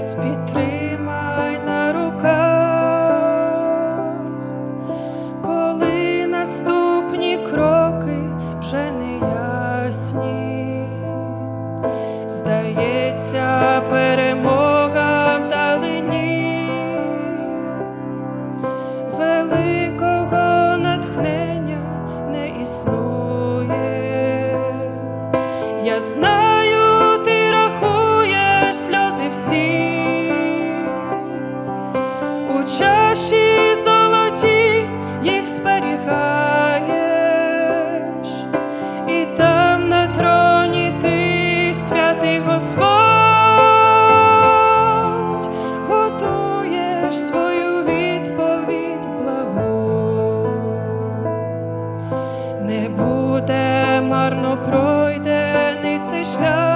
Поглянь підтримай на руках, коли наступні кроки вже не ясні, здається, перемога вдалині, великого натхнення не існує. Я знаю, чаші золоті їх зберігаєш, і там на троні ти, святий Господь, готуєш свою відповідь благу. Не буде марно пройдений цей шлях,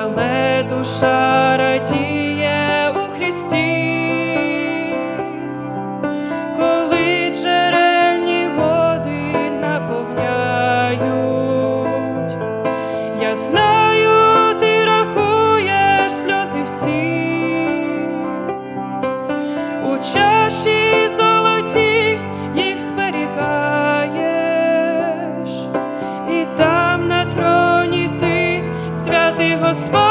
але душа радіє святий Господь,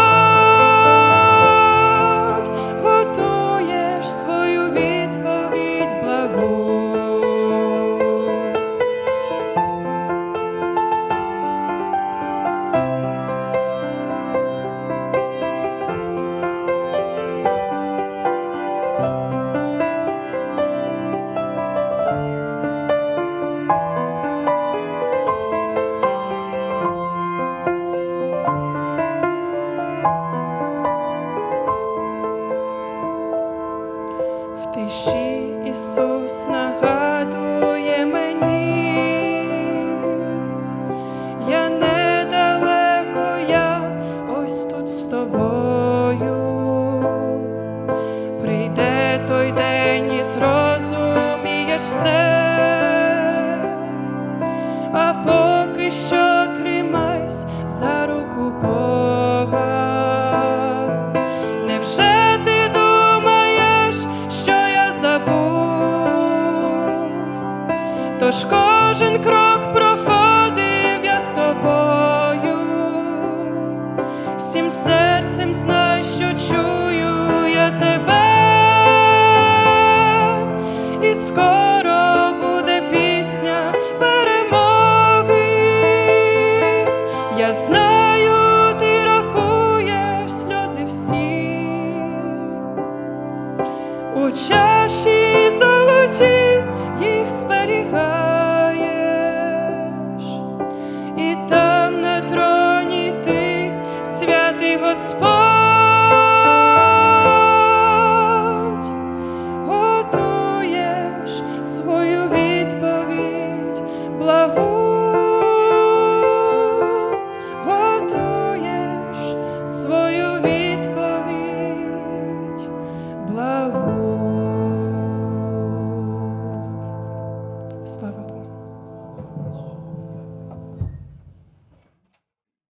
Тиші Ісус нагадує мені, Тож кожен крок проходив я з тобою, всім серцем знай, що чую я тебе, і скоро буде пісня перемоги. Я знаю, ти рахуєш сльози всі. У чаші золоті їх зберігаєш, троні ти, святий Господь,